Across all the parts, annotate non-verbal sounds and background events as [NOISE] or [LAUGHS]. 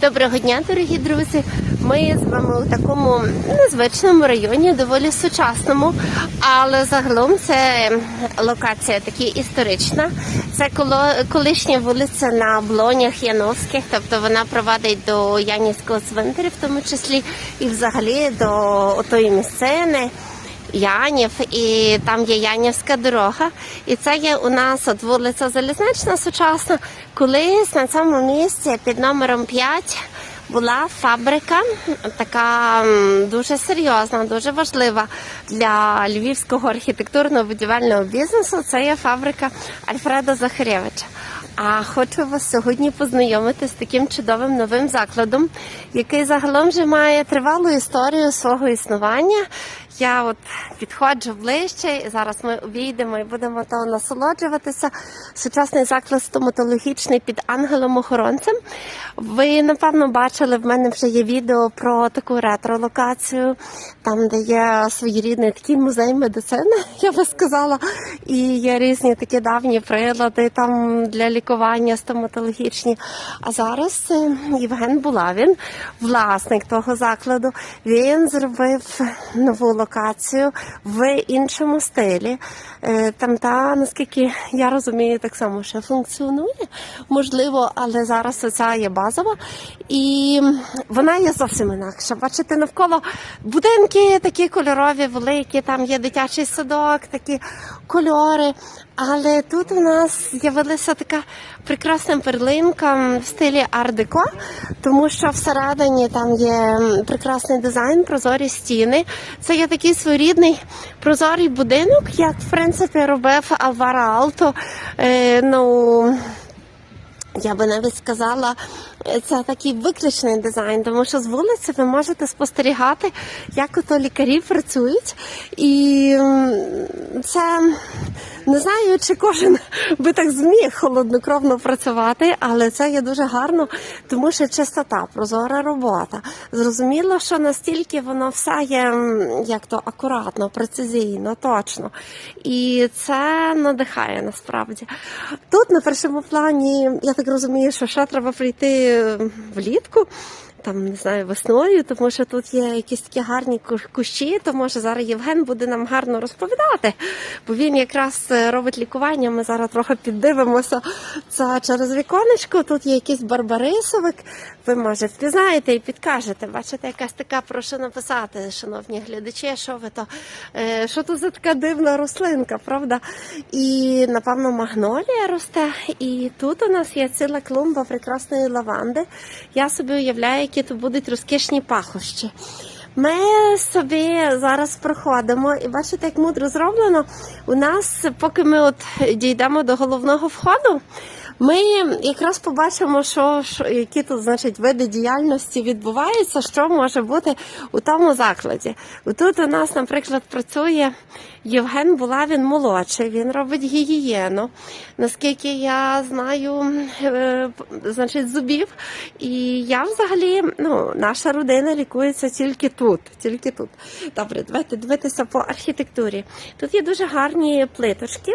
Доброго дня, дорогі друзі. Ми з вами у такому незвичному районі, доволі сучасному, але загалом це локація таки історична. Це колишня вулиця на Блонях Яновських, тобто вона провадить до Янівського цвинтаря, в тому числі і взагалі до отої місцини. Янів, і там є Янівська дорога. І це є у нас от вулиця Залізнична сучасна. Колись на цьому місці під номером 5 була фабрика, така дуже серйозна, дуже важлива для львівського архітектурно-будівельного бізнесу. Це є фабрика Альфреда Захарєвича. А хочу вас сьогодні познайомити з таким чудовим новим закладом, який загалом вже має тривалу історію свого існування. Я от підходжу ближче, і зараз ми обійдемо і будемо того насолоджуватися. Сучасний заклад стоматологічний під ангелом-охоронцем. Ви напевно бачили, в мене вже є відео про таку ретро-локацію, там де є своєрідний такий музей медицини, [LAUGHS] я би сказала, і є різні такі давні прилади там для лікування стоматологічні. А зараз е, Євген Булавін, власник того закладу, він зробив нову локацію в іншому стилі. Е, Там та, наскільки я розумію, так само ще функціонує, можливо, але зараз оця є базова. І вона є зовсім інакша. Бачите, навколо будинки такі кольорові, великі, там є дитячий садок, такі кольори. Але тут у нас з'явилася така прекрасна перлинкам в стилі ар-деко, тому що всередині там є прекрасний дизайн, прозорі стіни. Це є такий своєрідний прозорий будинок, як в принципі робив Алвара Алто. Е, ну, я би навіть сказала, це такий виключний дизайн, тому що з вулиці ви можете спостерігати, як ото лікарі працюють. І це не знаю, чи кожен би так зміг холоднокровно працювати, але це є дуже гарно, тому що чистота, прозора робота. Зрозуміло, що настільки воно все є як то акуратно, прецизійно, точно. І це надихає насправді. Тут на першому плані, я так розумію, що ще треба прийти влітку. Там не знаю весною, тому що тут є якісь такі гарні кущі, то може зараз Євген буде нам гарно розповідати, бо він якраз е, робить лікування. Ми зараз трохи піддивимося це через віконечко. Тут є якийсь барбарисовик. Ви може впізнаєте і підкажете. Бачите, якась така прошу написати, шановні глядачі, що ви то е, що тут за така дивна рослинка, правда? І напевно магнолія росте. І тут у нас є ціла клумба прекрасної лаванди. Я собі уявляю, які тут будуть розкішні пахощі. Ми собі зараз проходимо, і бачите, як мудро зроблено. У нас, поки ми от дійдемо до головного входу, ми якраз побачимо, що, що які тут значить види діяльності відбуваються, що може бути у тому закладі. Тут у нас, наприклад, працює Євген Булавін молодший. Він робить гігієну. Наскільки я знаю, е, значить, зубів. І я взагалі, ну, наша родина лікується тільки тут. Тільки тут. Добре, давайте дивитися по архітектурі. Тут є дуже гарні плиточки,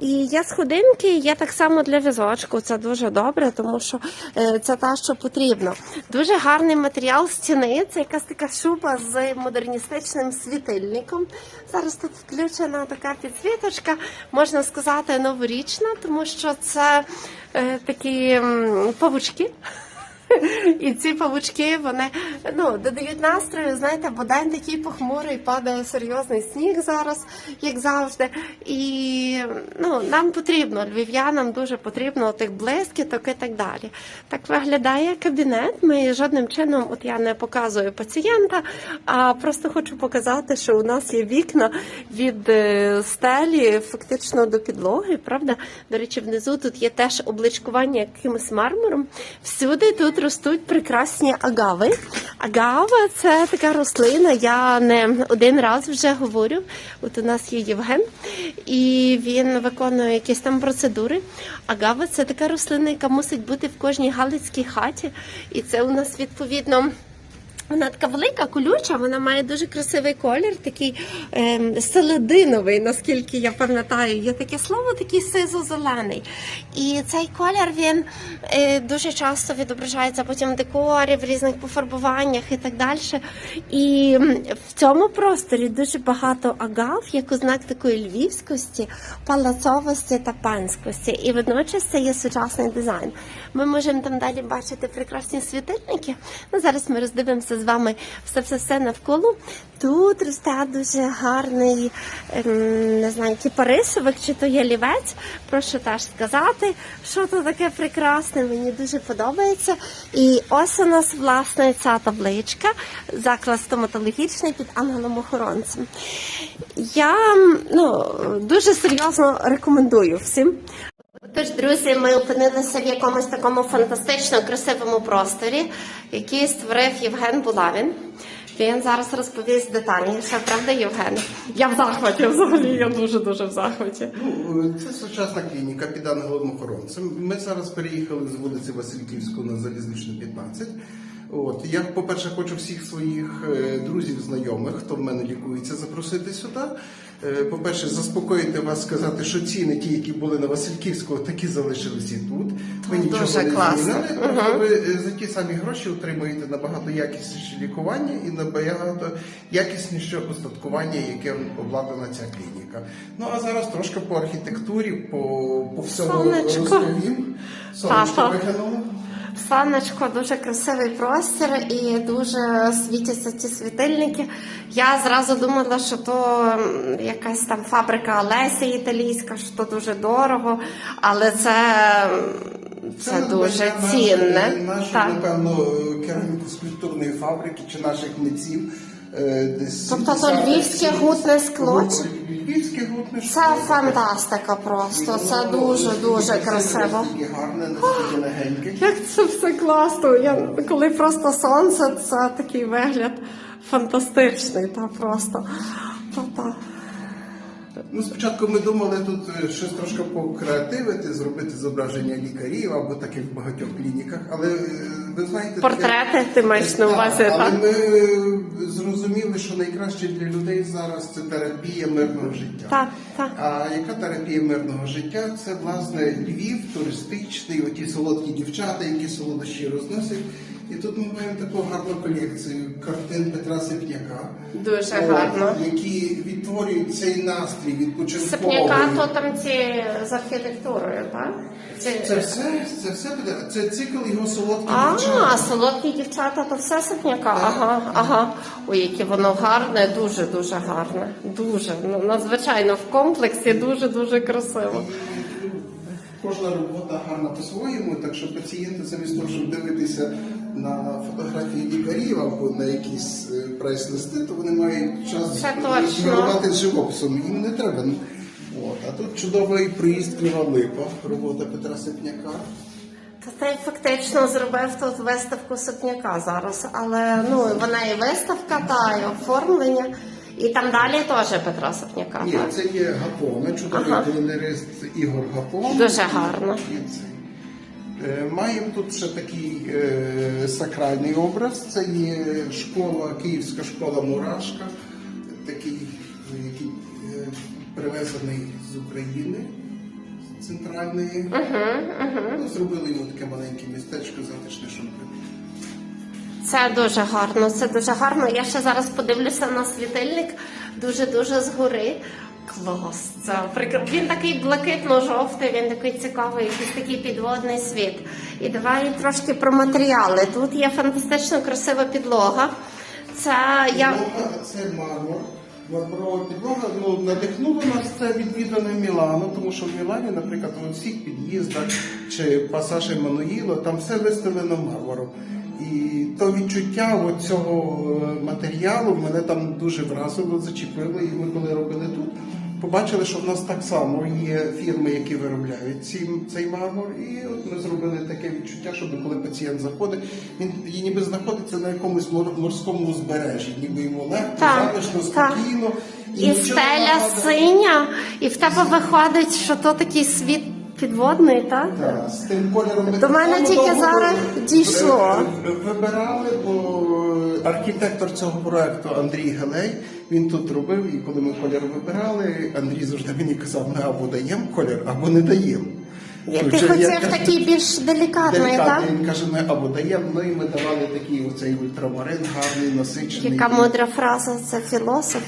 і є сходинки, є так само для візочку. Це дуже добре, тому що е, це те, що потрібно. Дуже гарний матеріал стіни. Це якась така шуба з модерністичним світильником. Зараз тут включена така підсвіточка, можна сказати, новорічна, тому що це е, такі павучки. [LAUGHS] І ці павучки вони ну додають настрою. Знаєте, бо день такий похмурий, падає серйозний сніг зараз, як завжди. І ну нам потрібно, львів'янам дуже потрібно тих блискіток і так далі. Так виглядає кабінет. Ми жодним чином, от я не показую пацієнта, а просто хочу показати, що у нас є вікна від е, стелі фактично до підлоги. Правда, до речі, внизу тут є теж обличкування якимось мармуром. Всюди тут ростуть прекрасні агави. Агава це така рослина. Я не один раз вже говорю. От у нас є Євген, і він виконує якісь там процедури. Агава це така рослина, яка мусить бути в кожній галицькій хаті. І це у нас відповідно Вона така велика, колюча, вона має дуже красивий колір, такий ем, селединовий, наскільки я пам'ятаю. Є таке слово, такий сизо-зелений. І цей колір він е, дуже часто відображається потім в декорі, в різних пофарбуваннях і так далі. І в цьому просторі дуже багато агав, як ознак такої львівськості, палацовості та панськості. І водночас це є сучасний дизайн. Ми можемо там далі бачити прекрасні світильники. Ну, зараз ми роздивимося з вами все все все навколо. Тут росте дуже гарний, ем, не знаю, кіпарисовик чи то є лівець. Прошу теж сказати, що то таке прекрасне. Мені дуже подобається. І ось у нас власне ця табличка, заклад стоматологічний під ангелом-охоронцем. Я ну, дуже серйозно рекомендую всім. Тож, друзі, ми опинилися в якомусь такому фантастично красивому просторі, який створив Євген Булавін. Він зараз розповість детальніше, правда, Євген? Я в захваті взагалі, я дуже дуже в захваті. Ну, це сучасна клініка під ангелом охоронцем. Ми зараз переїхали з вулиці Васильківського на залізничну 15. От я, по-перше, хочу всіх своїх е, друзів, знайомих, хто в мене лікується, запросити сюди. Е, По-перше, заспокоїти вас, сказати, що ціни, ті, які були на Васильківського, такі залишилися і тут. Ви Дуже нічого не класно. змінили. Просто ви е, за ті самі гроші отримуєте набагато якісніше лікування і набагато якісніше устаткування, яке обладнана ця клініка. Ну а зараз трошки по архітектурі, по, по всьому Сонечко. розповім. Сонечко виглянуло. Сонечко, дуже красивий простір і дуже світяться ці світильники. Я зразу думала, що то якась там фабрика Олеся італійська, що то дуже дорого, але це, це, це, дуже цінне. Так. напевно, керівник скульптурної фабрики чи наших митців. Е, Десь Тобто то львівське гутне скло? Львівське гутне Це фантастика просто. Це дуже дуже красиво. Гарне, легеньке. Як це все класно. Я коли просто сонце, це такий вигляд фантастичний, та просто. Та-та. Ну, спочатку ми думали тут е, щось трошки покреативити, зробити зображення лікарів або так як в багатьох клініках, але е, ви знаєте, Портрети таке- ти маєш на увазі, Так, але ми зрозуміли, що найкраще для людей зараз це терапія мирного життя. Так, так. А яка терапія мирного життя? Це власне Львів, туристичний, оті солодкі дівчата, які солодощі розносять. І тут ми маємо таку гарну колекцію картин Петра Сипняка. Дуже гарно. Які відтворюють цей настрій відпочинковий. Сипняка, то там ці з архітектурою, так? Ці- Це все, це все буде. Це цикл його солодких А, дівчат. солодкі дівчата, то все сипняка. Ага, ага. Ой, яке воно гарне, дуже дуже гарне. Дуже. Ну, надзвичайно в комплексі дуже дуже красиво. Кожна робота гарна по-своєму, так що пацієнти замість того, щоб дивитися на фотографії лікарів або на якісь е, прайс-листи, то вони мають час керувати живописом. Їм не треба. От. А тут чудовий приїзд Крива Липа, робота Петра Сипняка. Та ти фактично зробив тут виставку сипняка зараз, але ну вона і виставка, та і оформлення, і там далі теж Петра Сипняка. Ні, це є Гапона, чудовий Ага. галерист Ігор Гапон. Дуже гарно. Е, Маємо тут ще такий е, сакральний образ. Це є школа, київська школа Мурашка, такий, е, який е, привезений з України центральної. Ну, зробили йому таке маленьке містечко, затишне, щоб Це дуже гарно, це дуже гарно. Я ще зараз подивлюся на світильник дуже-дуже згори. Клас, це прикр- Він такий блакитно-жовтий, він такий цікавий, якийсь такий підводний світ. І давай трошки про матеріали. Тут є фантастично красива підлога. Це я. Підлога це мармур. Мармурова підлога ну, надихнуло нас це відвідане Мілану, тому що в Мілані, наприклад, у всіх під'їздах чи пасаж Еммануїло, там все вистелено мармуром. І то відчуття цього е, матеріалу мене там дуже вразило, зачепило. І ми коли робили тут, побачили, що в нас так само є фірми, які виробляють ці, цей мармур. І от ми зробили таке відчуття, щоб коли пацієнт заходить, він і ніби знаходиться на якомусь мор- морському узбережжі, ніби йому легко, затишно, так. спокійно. І нічого стеля синя, і в тебе виходить, що то такий світ Підводний, так? Так, з тим кольором До мене тільки зараз дійшло. Вибирали, бо архітектор цього проекту Андрій Галей, він тут робив, і коли ми колір вибирали, Андрій завжди мені казав, ми або даємо колір, або не даємо. Ти я хотів такий більш делікатний, так? Він каже, ми або даємо, ну і ми давали такий оцей ультрамарин, гарний, насичений. Яка мудра фраза, це філософ.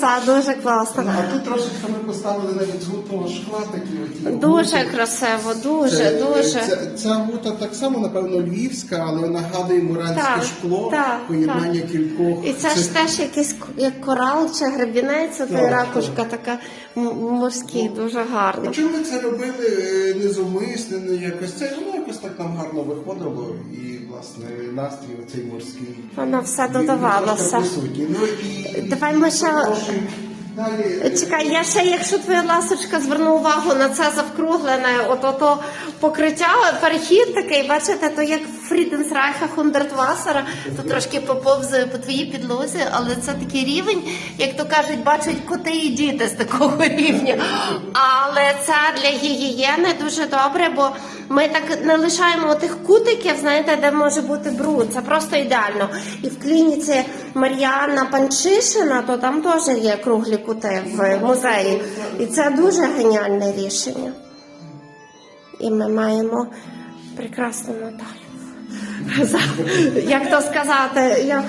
Це дуже класно. Ну, а тут трошечки ми поставили навіть з гутного шкла такі оті. Дуже красиво, дуже, Це- дуже. Ця, гута так само, напевно, львівська, але нагадує муранське шкло, поєднання кількох. І це ж теж якийсь як корал чи гребінець, це Так, ракушка така морський, дуже гарно. Причому ми це робили е, не якось це, воно якось так нам гарно виходило, і власне настрій оцей морський. Воно все він додавалося. Ну, і, Давай ми ще-. Чекай, я ще, якщо твоя ласочка зверну увагу на це завкруглене, от ото покриття, перехід такий, бачите, то як Фріденсрайха Хундертвасера, то трошки поповзує по твоїй підлозі, але це такий рівень, як то кажуть, бачать коти і діти з такого [LAUGHS] рівня. Але це для гігієни дуже добре, бо ми так не лишаємо тих кутиків, знаєте, де може бути бруд. Це просто ідеально. І в клініці Мар'яна Панчишина, то там теж є круглі кути в музеї. І це дуже геніальне рішення. І ми маємо прекрасну Наталю. За, як то сказати, як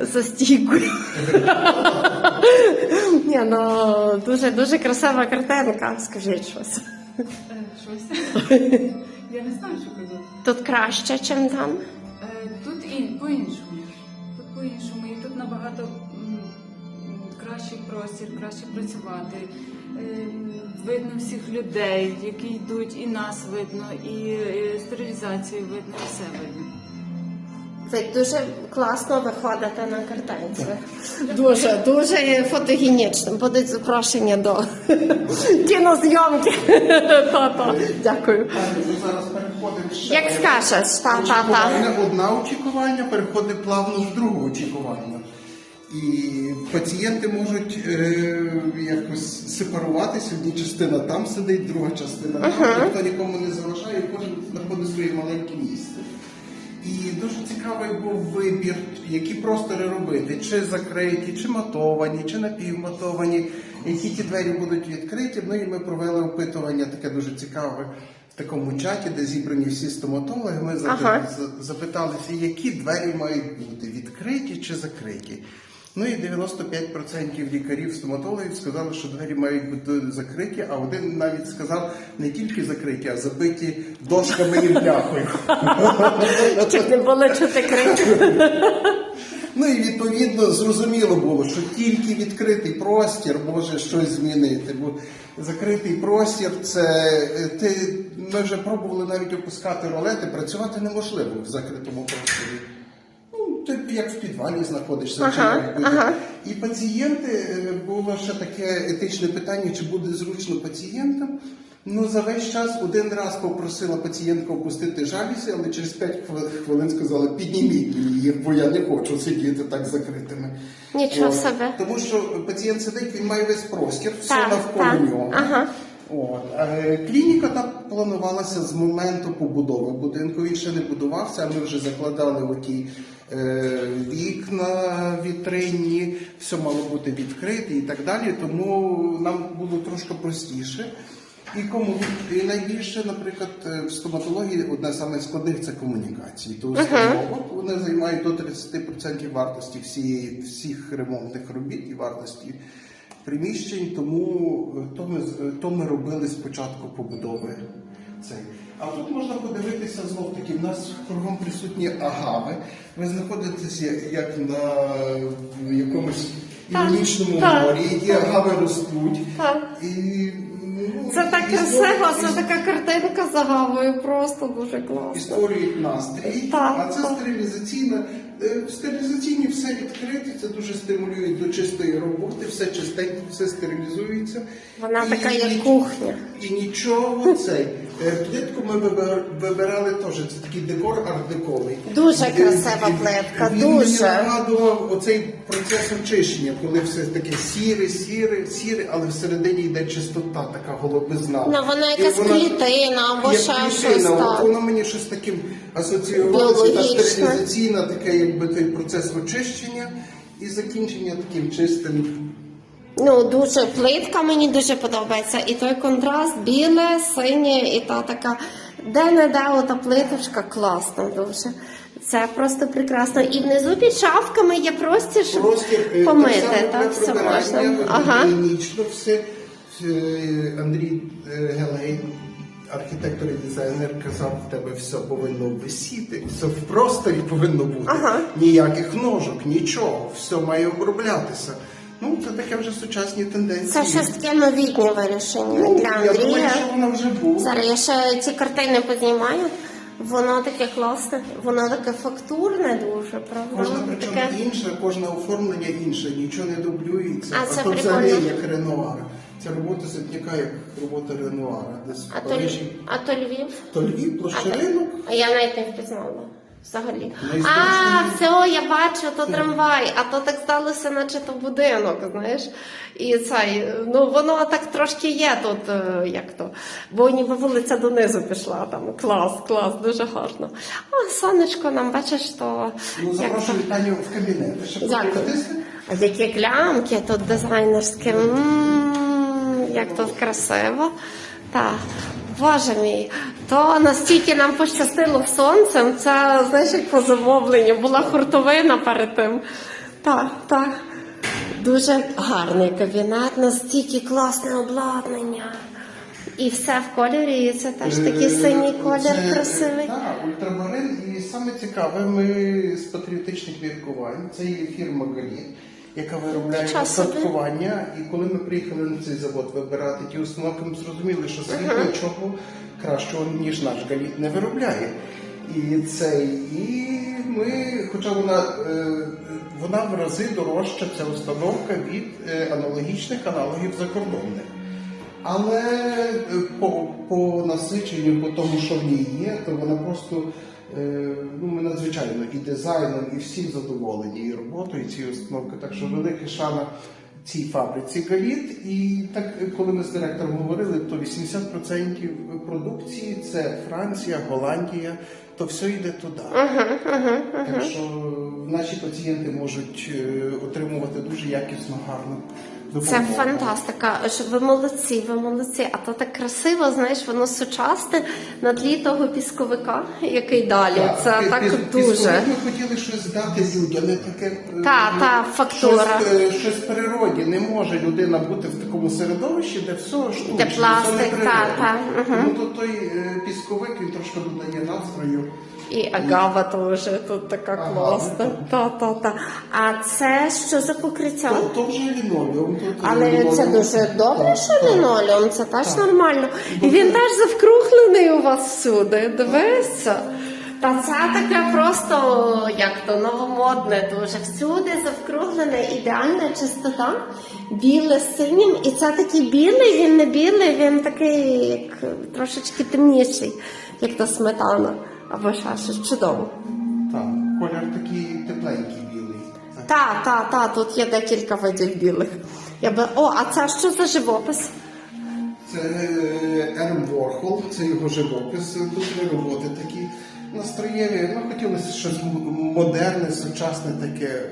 за стійкою. Ні, ну дуже дуже красива картинка, скажіть щось. Е, Щось. Я не знаю, що казати. Тут краще, ніж там. Е, Тут і по-іншому. По-іншому. І тут набагато кращий простір, краще працювати. Е, Видно всіх людей, які йдуть, і нас видно, і е, стерилізацію видно, і все видно. Це дуже класно виходити на картинці. Дуже, дуже фотогенічно. Будуть запрошення до [LAUGHS] кінозйомки. [LAUGHS] Та-та. Дякую. Переходимо ще. Як скажеш, та-та-та. Очікування, очікування переходить плавно в друге очікування. І пацієнти можуть е, якось сепаруватися, одні частина там сидить, друга частина там, ніхто нікому не заважає, кожен знаходить своє маленьке місце. І дуже цікавий був вибір, які простори робити, чи закриті, чи матовані, чи напівматовані, які ті двері будуть відкриті. Ну і ми провели опитування таке дуже цікаве такому чаті, де зібрані всі стоматологи. Ми Ага. запиталися, які двері мають бути відкриті чи закриті. Ну і 95% лікарів, стоматологів сказали, що двері мають бути закриті, а один навіть сказав не тільки закриті, а забиті дошками і бляхою. Щоб не було чути крик. [LAUGHS] Ну і відповідно зрозуміло було, що тільки відкритий простір може щось змінити. Бо закритий простір це е, ти ми вже пробували навіть опускати ролети, працювати неможливо в закритому просторі. Ну, ти як в підвалі знаходишся, Ага, ага. І пацієнти е, було ще таке етичне питання, чи буде зручно пацієнтам. Ну, за весь час один раз попросила пацієнтка опустити жалюзі, але через 5 хвилин сказала, підніміть їх, бо я не хочу сидіти так закритими. Нічого собі. Тому що пацієнт сидить, він має весь простір, все Так, навколо так. нього. Ага. От. Е, Клініка так планувалася з моменту побудови будинку. Він ще не будувався, а ми вже закладали оті е, вікна вітринні, все мало бути відкрите і так далі. Тому нам було трошки простіше. І кому і найбільше, наприклад, е, в стоматології одне з самих складних це комунікації. То установок вони займають до 30% вартості всієї всіх ремонтних робіт і вартості приміщень, тому е, то ми, е, то ми робили спочатку побудови цей. А тут можна подивитися знов таки, в нас кругом присутні агави. Ви знаходитеся як на якомусь іронічному морі, які агави ростуть. І, ну, Це так красиво, це така картинка загавою, просто дуже і класно. створюють настрій, Так, а це так. стерилізаційна. е, В стерилізаційні все відкрите, це дуже стимулює до чистої роботи, все чистенько, все стерилізується. Вона І така, як ніч- кухня. І нічого цей. Е, Плитку ми вибир- вибирали теж, це такий декор арт-дековий. Дуже Е, красива плитка, Він мені дуже. нагадував оцей процес очищення, коли все таке сіре, сіре, сіре, але всередині йде чистота, така голубизна. Ну, вона якась клітина або ще щось, так. Воно мені щось таким асоціювалося, та стерилізаційна, таке якби той процес очищення і закінчення таким чистим. Ну, дуже плитка мені дуже подобається. І той контраст біле, синє, і та така, де не де ота плиточка, класно дуже. Це просто прекрасно. І внизу під шафками є простір, щоб Простір е, помити. так Так, все можна. Ага. гігієнічно все. Е, Андрій е, Гелей, архітектор і дизайнер, казав, в тебе все повинно висіти, все в просторі повинно бути. Ага. Ніяких ножок, нічого, все має оброблятися. Ну, це таке вже сучасні тенденції. Це щось таке новітнє вирішення ну, для я думаю, що вона вже була. Зараз я ще ці картини познімаю. Воно таке класне, воно таке фактурне дуже, правда? Кожна причому таке... інша, кожне оформлення інше, нічого не дублюється. А це то взагалі як Ренуар. Це робота Ситняка як робота Ренуара. Десь А в то, а то Львів? То Львів, А, площа ринок. а я навіть не впізнала. Взагалі. А, все, я бачу, то трамвай, а то так здалося, наче то будинок, знаєш. І цей, ну воно так трошки є тут, е, як то. Бо ніби вулиця донизу пішла там. Клас, клас, дуже гарно. А сонечко нам, бачиш, то. Ну, запрошую Таню в кабінет. Дякую. А які клямки тут дизайнерські. Як тут красиво. Так. Боже мій, то настільки нам пощастило сонцем, це знаєш, як по замовленню, була хуртовина перед тим. Так, так. Дуже гарний кабінет, настільки класне обладнання. І все в кольорі, і це теж такий Е, синій колір красивий. Так, ультрамарин. І саме цікаве, ми з патріотичних міркувань. Це є фірма Галі, яка виробляє устаткування. І коли ми приїхали на цей завод вибирати ті установки, ми зрозуміли, що світ нічого кращого, ніж наш галіт, не виробляє. І цей, і ми, хоча вона, е, вона в рази дорожча, ця установка від е, аналогічних аналогів закордонних. Але е, по, по насиченню, по тому, що в ній є, то вона просто ну, ми надзвичайно і дизайном, і всім задоволені, і роботою, і цією установкою. Так що велика шана цій фабриці Галіт. І так, е, коли ми з директором говорили, то 80% продукції це Франція, Голландія, то все йде туди. Так що наші пацієнти можуть е, отримувати дуже якісно, гарну Це фантастика. Ви молодці, ви молодці. А то так красиво, знаєш, воно сучасне на тлі того пісковика, який далі. Це пі- так пі- дуже. Ми хотіли щось дати людям, не таке е, Та, ну, та, фактура. Щось, е, щось природі. Не може людина бути в такому середовищі, де все штучне, Де все пластик, неприродне. та, та, мгм. Тому тут той е, пісковик він трошки додає настрою. І агава теж тут така Агава, класна. Та, та, та. А це що за покриття? То, то вже лінолеум. тут Але лінолеум. це дуже добре, Так, що так. лінолеум, це теж Так. нормально. І він теж завкруглений у вас всюди. Дивися. Та це таке просто як то новомодне дуже. Всюди завкруглене, ідеальна чистота, біле з синім. І це такий білий, він не білий, він такий як трошечки темніший, як та сметана. Або ще щось чудово. Так, колір такий тепленький білий. Так. Та, та, та, тут є декілька видів білих. Я би... О, а це що за живопис? Це е, Ерм Ворхол, це його живопис. Тут роботи такі настроєві. Ну, хотілося щось модерне, сучасне таке.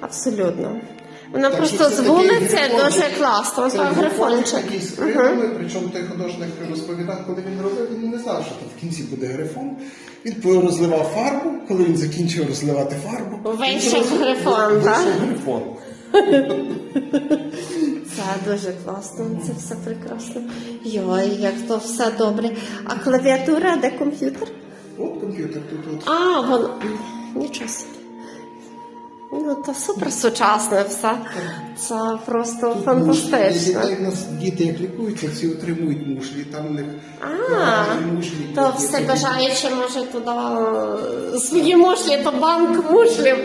Абсолютно. Вона Так просто з вулиці дуже класно, Це грифончик. такий з крилами, причому той художник розповідав, коли він робив, він не знав, що там в кінці буде грифон. Він розливав фарбу, коли він закінчив розливати фарбу. Вийшов грифон, вийшов так? грифон. Це дуже класно, це все прекрасно. Йой, як то все добре. А клавіатура, де комп'ютер? От комп'ютер тут. от. А, воно. Нічого собі. Ну, то супер сучасне все. Це просто Мушлі. фантастично. Дітей в нас діти як лікуються, всі отримують мушлі. Там в них А, мушлі. то все бажаючи може туди е, свої мушлі, то банк мушлів.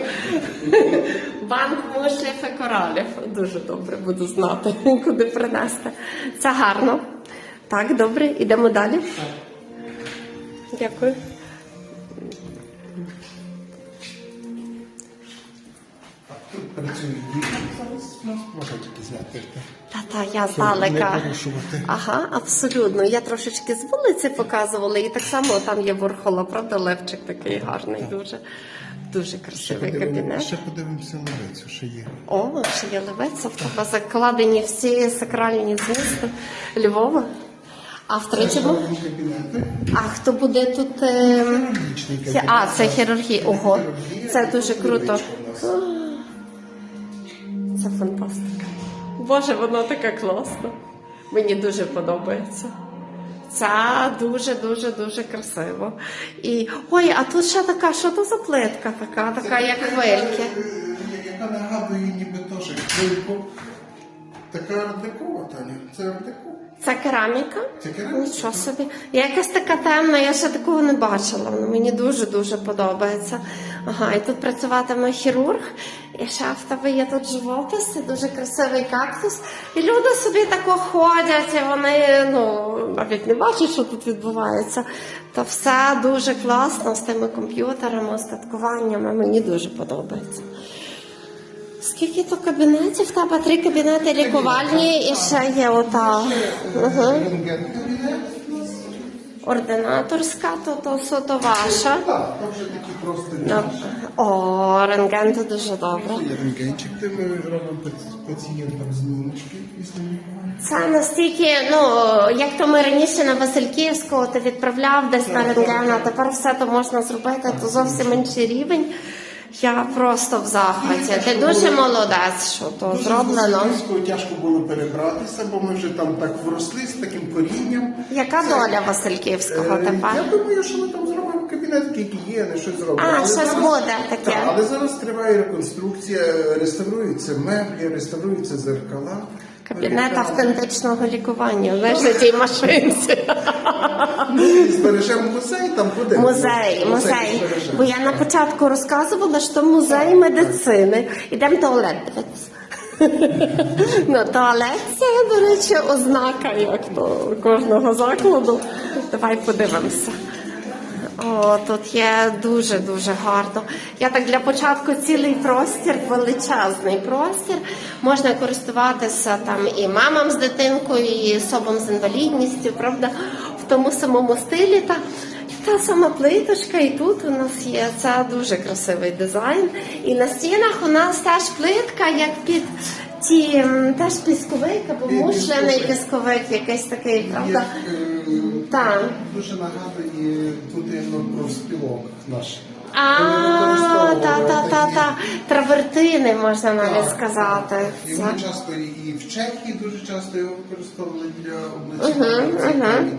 Банк мушлів і коралів. Дуже добре буду знати, [LAUGHS] куди принести. Це гарно. Так, добре, ідемо далі. Дякую. Працюють діти. Зараз можна тільки зняти. Та-та, я здалека. Ага, абсолютно. Я трошечки з вулиці показувала, і так само там є Ворхола, правда, Левчик такий гарний, дуже, дуже Ще красивий подивимо- кабінет. Ще подивимося ловицю, що є. О, ще є левець, в тебе закладені всі сакральні змісти Львова. А в третьому? А хто буде тут? е. А, це хірургія. Ого, це дуже круто. Це фантастика. Боже, воно таке класно. Мені дуже подобається. Це дуже, дуже, дуже красиво. І ой, а тут ще така, що то за плитка така, така, як хвильки. Яка нагадує ніби теж хвильку. Така ардекова, Таня. Це ардеко. Це кераміка? Це кераміка. Нічого собі. Я якась така темна, я ще такого не бачила. Воно мені дуже дуже подобається. Ага, і тут працюватиме хірург, і ще в тебе є тут живопис, це дуже красивий кактус. І люди собі тако ходять, і вони ну навіть не бачать, що тут відбувається. То все дуже класно з тими комп'ютерами, остаткуваннями. Мені дуже подобається. Скільки то кабінетів? Тебе три кабінети лікувальні і ще є ота. Угу. Ординаторська, то, то суто ваша. Так, там такі просто О, рентген то дуже добре. Є рентгенчик, де ми робимо пацієнтам знімочки після. Це настільки, ну як то ми раніше на Васильківського ти відправляв десь на рентген, а тепер все то можна зробити, то зовсім інший рівень. Я просто в захваті. Ти дуже молодець, що то Дуже зроблено. Васильківського тяжко було перебратися, бо ми вже там так вросли з таким корінням. Яка Це- доля Васильківського Е, тепер? Я думаю, що ми там зробимо кабінет гігієни, щось зробимо. А, Але щось зараз- буде таке. Так, але зараз триває реконструкція, реставруються меблі, реставруються зеркала. Кабінет автентичного лікування, на тій машинці. [LAUGHS] Збережемо музей, там буде. Музей, музей. Бо я на початку розказувала, що музей медицини. Ідемо туалет дивитися. [LAUGHS] Ну, туалет це, до речі, ознака як то кожного закладу. Давай подивимося. О, тут є дуже дуже гарно. Я так для початку цілий простір, величезний простір. Можна користуватися там і мамам з дитинкою, і особам з інвалідністю, правда, тому самому стилі. Та, та сама плиточка, і тут у нас є це дуже красивий дизайн. І на стінах у нас теж плитка, як під ті теж пісковик або мушлений мушляний пісковик. якийсь такий, правда? Є, е, Так. Дуже нагадує будинок про спілок наш. А, та, та, та, та. Травертини можна навіть сказати. І Це. ми часто і в Чехії дуже часто його використовували для обличчя. Мгм, Це мгм. камінь.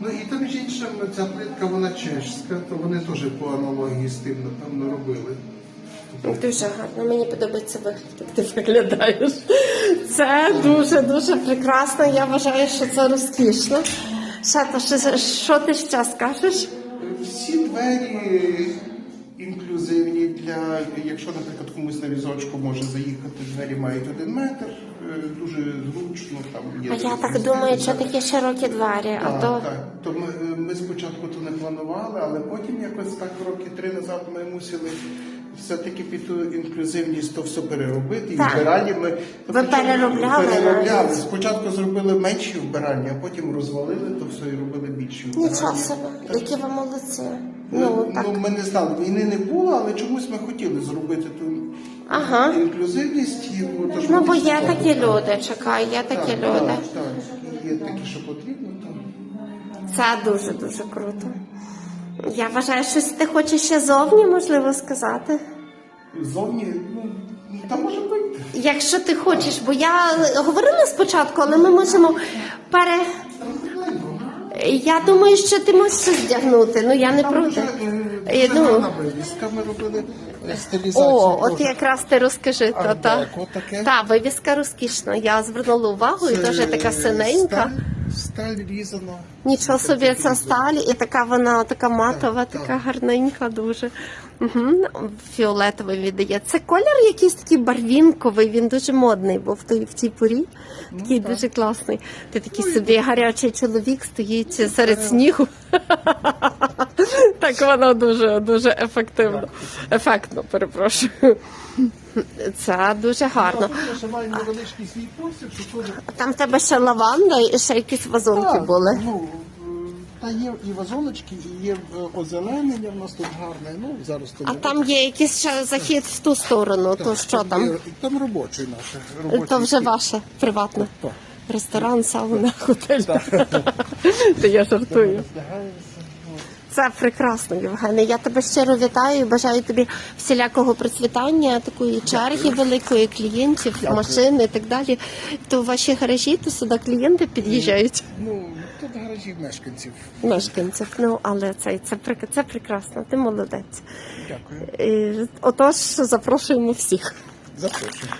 Ну і там між іншим ця плитка вона чешська, то вони теж по аналогії з тим, напевно, робили. Дуже гарно, мені подобається вигляд, як ти виглядаєш. Це дуже дуже прекрасно. Я вважаю, що це розкішно. То, що, що ти ще скажеш? Всі двері інклюзивні для, якщо, наприклад, комусь на візочку може заїхати, двері мають один метр, е, дуже зручно там є. А я так думаю, що такі широкі двері, а то так. То ми, ми спочатку то не планували, але потім якось так роки три назад ми мусили все-таки під ту інклюзивність то все переробити. І Так. вбиральні ми Ви переробляли переробляли. Спочатку зробили менші вбиральні, а потім розвалили то все і робили більші нічого вбиральні. собі, Так. які ви молодці. Ну, Ну так. ну, ми не знали, війни не було, але чомусь ми хотіли зробити ту Ага. інклюзивність. І, ну, тож Ну бо є так, такі так. люди, чекай, є такі Так, люди. Так, так. Є такі, що потрібно, то Це дуже дуже круто. Я вважаю, щось ти хочеш ще зовні, можливо, сказати. зовні, ну, там може бути. Якщо ти хочеш, бо я говорила спочатку, але ми можемо пере. Я думаю, що ти можеш щось вдягнути. Ну я не Там проти. вже, е, ну. вивіска, ми робили е, стилізацію. О, от теж. якраз ти розкажи то, та. Art-Deco таке. Та, вивіска розкішна. Я звернула увагу, і Це теж така синенька. Сталь, сталь різана. Нічого собі, це сталь, і така вона така матова, Так, така гарненька дуже. Угу. Фіолетовий віддає. Це колір якийсь такий барвінковий, він дуже модний був в цій порі. Такий так. дуже класний. Ти такий Ну, собі гарячий чоловік стоїть серед снігу. [LAUGHS] так воно дуже дуже ефективно. Ефектно, перепрошую. Це дуже гарно. Ще маємо невеличкий свій простір, що теж Там в тебе ще лаванда і ще якісь вазонки Так, були. Ну, е, та є і вазоночки, і є е, озеленення в нас тут гарне. Ну, зараз то А не- там є якийсь ще захід в ту сторону, то що там? є- Там робочий робочий То вже стіл. ваше приватне. Так. Ресторан, сауна, готель. То я жартую. Роздягаємося. Це прекрасно, Євгене. Я тебе щиро вітаю і бажаю тобі всілякого процвітання, такої черги великої клієнтів, машин і так далі. То ваші гаражі, то сюди клієнти під'їжджають. Ну, тут гаражі мешканців. Мешканців. Ну але це, це, це прекрасно. Ти молодець. Дякую. Отож, запрошуємо всіх. Запрошую.